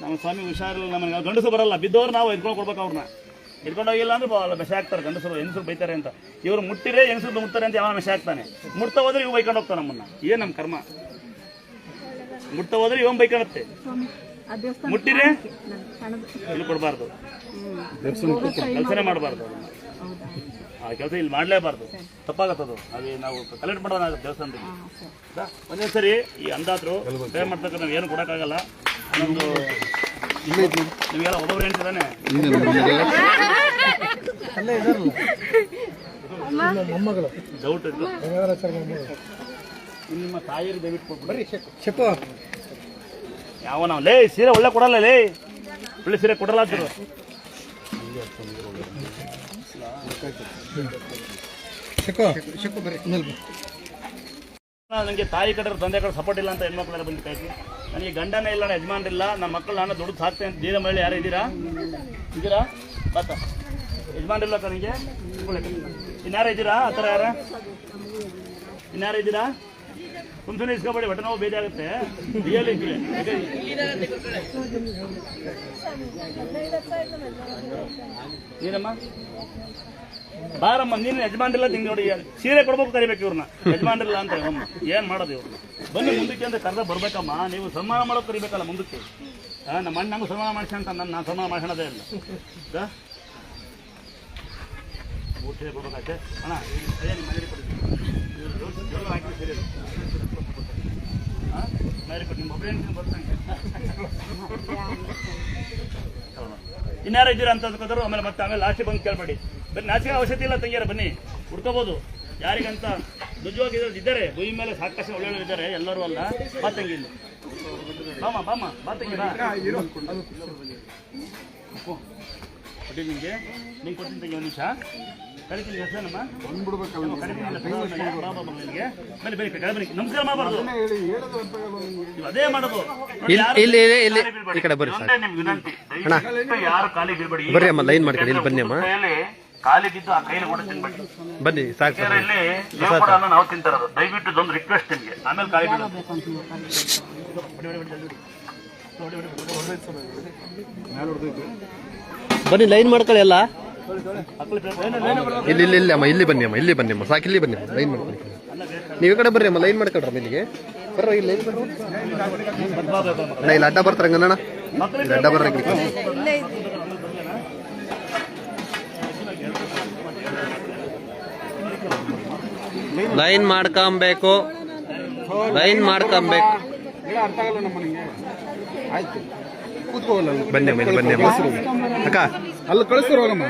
ನಮ್ಮ ಸ್ವಾಮಿ ಹುಷಾರಿಲ್ಲ ನಮಗೆ ಗಂಡಸು ಬರಲ್ಲ. ಬಿದ್ದವ್ರು ನಾವು ಎದ್ಕೊಂಡು ಕೊಡ್ಬೇಕು ಅವ್ರನ್ನ. ಎದ್ಕೊಂಡು ಹೋಗಿಲ್ಲ ಅಂದ್ರೆ ಮೆಸೆ ಹಾಕ್ತಾರೆ ಗಂಡಸರು. ಹೆಂಗಸರು ಬೈತಾರೆ ಅಂತ. ಇವ್ರು ಮುಟ್ಟಿದ್ರೆ ಹೆಂಗಸರು ಮುಟ್ತಾರೆ ಅಂತ ಯಾವ ಮೆಸೆ ಹಾಕ್ತಾನೆ ಮುಟ್ತಾ ಹೋದ್ರೆ ಇವ್ ಬೈಕೊಂಡು ಹೋಗ್ತಾನೆ ನಮ್ಮನ್ನ. ಏನ್ ನಮ್ಮ ಕರ್ಮ. ಮುಟ್ತಾ ಹೋದ್ರೆ ಇವನ್ ಬೈಕೊಳತ್ತೆ ಮುಟ್ಟಿರೆ? ಇಲ್ಲಿ ಕೊಡಬಾರ್ದು. ಕೆಲಸನೇ ಮಾಡಬಾರ್ದು. ಆ ಕೆಲಸ ಇಲ್ಲಿ ಮಾಡಲೇಬಾರ್ದು. ತಪ್ಪಾಗತ್ತದು. ಹಾಗೆ ನಾವು ಕಲೆಕ್ಟ್ ಮಾಡೋದಾಗುತ್ತೆ ದೇವಸ್ಥಾನದಲ್ಲಿ. ಒಂದೇ ಸರಿ ಈ ಅಂದಾಜರು ಸೇವೆ ಮಾಡ್ತಕ್ಕ ನಾವು ಏನು ಕೊಡೋಕ್ಕಾಗಲ್ಲ. ನಮ್ಮದು ನೀವೆಲ್ಲ ಒಬ್ಬೊಬ್ರು ಹೇಳ್ತಿದ್ದಾನೆ. ಡೌಟ್ ನಿಮ್ಮ ತಾಯಿಯರಿಗೆ ದಯವಿಟ್ಟು ಬರ್ರಿ ಶೆಪ್ಪ ಯಾವ ಲೇ ಸೀರೆ ಒಳ್ಳೆ ಕೊಡಲ್ಲ ಲೇ. ಒಳ್ಳೆ ಸೀರೆ ಕೊಡಲ್ಲ ನನಗೆ ತಾಯಿ ಕಡೆ ತಂದೆ ಕಡೆ ಸಪೋರ್ಟ್ ಇಲ್ಲ ಅಂತ ಹೆಣ್ಮಕ್ಳೆಲ್ಲ ಬಂದು ಕಾಯ್ತು ನನಗೆ ಗಂಡನೇ ಇಲ್ಲ ಯಜಮಾನ್ರಿಲ್ಲ ನಮ್ಮ ಮಕ್ಕಳು ನಾನು ದುಡ್ಡು ಸಾಕ್ತೇನೆ ಅಂತ ದೀನ ಮಹಿಳೆ ಯಾರು ಇದ್ದೀರಾ? ಇದ್ದೀರಾ? ಬತ್ತ. ಯಜಮಾನ್ರಿಲ್ಲ ನನಗೆ ಇನ್ಯಾರ ಇದ್ದೀರಾ? ಆ ಥರ ಯಾರ? ಇನ್ಯಾರ ಇದ್ದೀರಾ? ಸುಮ್ಮನೆ ಇಸ್ಕೊಬೇಡಿ ಹೊಟ್ಟೆ ನೋವು ಬೇಜಾಗುತ್ತೆ ರಿಯಲ್ ನೀನಮ್ಮ ಬಾರಮ್ಮ, ನೀನು ಯಜಮಾನ್ರಿಲ್ಲ ತಿಂಗ್ ನೋಡಿ, ಸೀರೆ ಕೊಡ್ಬೇಕು ಕರಿಬೇಕು ಇವ್ರನ್ನ. ಯಜಮಾನ್ರಿಲ್ಲ ಅಂತ ಅಮ್ಮ ಏನ್ ಮಾಡೋದು ಇವ್ರು? ಬನ್ನಿ ಮುಂದಕ್ಕೆ ಅಂತ ಕರೆದ ಬರ್ಬೇಕಮ್ಮ. ನೀವು ಸನ್ಮಾನ ಮಾಡೋಕೆ ಕರಿಬೇಕಲ್ಲ ಮುಂದಕ್ಕೆ. ನಮ್ಮ ಅಣ್ಣ ಸನ್ಮಾನ ಮಾಡಿಸಿ ಅಂತ ನನ್ನ, ನಾನು ಸನ್ಮಾನ ಮಾಡಿಸೋಣದೇ ಇಲ್ಲ. ಊಟ ಕೊಡ್ಬೇಕಾಯ್ತೆ ಅಣ್ಣ ನಿಮ್ಮ ಮನೇಲಿ ಕೊಡಿ ಇವ್ರು ಜೋಲು- ಜೋಲು ಹಾಕಿ ಸೀರೆ ಇದು. ಆ? ಮನೇಲಿ ಕೊಡಿ ನಿಮ್ಮ ಒಬ್ಬರೇ ಬರ್ತಾನೆ ಇನ್ಯಾರು ಇದ್ದೀರಾ ಅಂತ ಅದಕ್ಕೋದ್ರು ಆಮೇಲೆ ಮತ್ತೆ ಆಮೇಲೆ ಲಾಸ್ಟಿಗೆ ಬಂದು ಕೇಳ್ಬೇಡಿ. ಬರೀ ನಾಚಿಕೆ ಅವಶ್ಯಕತೆ ಇಲ್ಲ ತಂಗಿಯರ, ಬನ್ನಿ. ಹುಡ್ಕೋಬೋದು. ಯಾರಿಗಂತ ನಿಜವಾಗಿ ಇದ್ದಾರೆ. ಭೂಮಿ ಮೇಲೆ ಸಾಕಷ್ಟು ಒಳ್ಳೆಯವರು ಇದ್ದಾರೆ. ಎಲ್ಲರೂ ಅಲ್ಲ. ಬಾ ತಂಗಿ ಇಲ್ಲಿ. ಬಾಮ ಬಾ ತಂಗಿ ಕೊಟ್ಟಿದ್ದು ನಿಂಗೆ. ಕೊಡ್ತೀನಿ ತಂಗಿ, ಒಂದು ನಿಮಿಷ. ಕರಿತೀನಿ ಹೆಸರಮ್ಮ ಬನ್ನಿ ಬನ್ನಿ ಕೆಳಗೆ ಬನ್ನಿ. ನಮಸ್ಕಾರ ಮಾಡಬಾರ್ದು ನೀವು. ಅದೇ ಮಾಡೋದು ಇಲ್ಲಿ ಯಾರು ಇಲ್ಲಿ. ಈ ಕಡೆ ಬರ್ರಿ ಇದೊಂದೇ ನಿಮ್ಗೆ ವಿನಂತಿ. ಯಾರು ಕಾಲಿಗೆ ಬೀಳ್ಬೇಡಿ. ಈಗ ಬರ್ರಿ ಅಮ್ಮ ಲೈನ್ ಮಾಡ್ಕೊಳ್ಳಿ ಇಲ್ಲಿ ಬನ್ನಿ ಅಮ್ಮ. ಕಾಲಿ ಬಿದ್ದು ಆ ಕೈಲಿ ಕೂಡ ತಿನ್ಬೇಡಿ. ಬನ್ನಿ ಸಾಕು ಸರ್. ಇಲ್ಲಿ ನಾವು ತಿಂತಾರದು ದಯವಿಟ್ಟು ಒಂದು ರಿಕ್ವೆಸ್ಟ್ ನಿಮಗೆ. ಆಮೇಲೆ ಕಾಲಿ ಬಿಡು ಬನ್ನಿ ಲೈನ್ ಮಾಡ್ಕೊಳ್ಳಿ ಎಲ್ಲ. ಇಲ್ಲಿ ಇಲ್ಲಿ ಇಲ್ಲಿ ಅಮ್ಮ ಇಲ್ಲಿ ಬನ್ನಿ ಅಮ್ಮ ಇಲ್ಲಿ ಬನ್ನಿ ಅಮ್ಮ ಸಾಕು ಇಲ್ಲಿ ಬನ್ನಿ ಲೈನ್ ಮಾಡ್ಕೊಳ್ಳಿ. ನೀವು ಈ ಕಡೆ ಬರ್ರಿ ಅಮ್ಮ ಲೈನ್ ಮಾಡ್ಕೊಳ್ರಮ್ಮ ಇಲ್ಲಿಗೆ. ಬರ್ರಿ ಇಲ್ಲಿ ಲೈನ್ ಬರ್ರಿ. ಅಣ್ಣ ಇಲ್ಲಿ ಅಡ್ಡ ಬರ್ತಾರೆ ಹಂಗಣ್ಣ. ಇಲ್ಲಿ ಅಡ್ಡ ಬರ್ರಿ ಲೈನ್ ಮಾಡ್ಕೊಂಬೇಕು. ಲೈನ್ ಮಾಡ್ಕೊಂಬೇಕು. ಇಲ್ಲ ಅರ್ಥ ಆಗಲ್ಲ ನಮ್ಮ ಆಯ್ತು. ಕೂತ್ಕೋಲ್ಲ ಬನ್ನಿ ಬನ್ನಿ ಬನ್ನಿ. ಅಕ್ಕ. ಅಲ್ಲಿ ಕಳಿಸ್ತಾರ ಹೋಗಮ್ಮ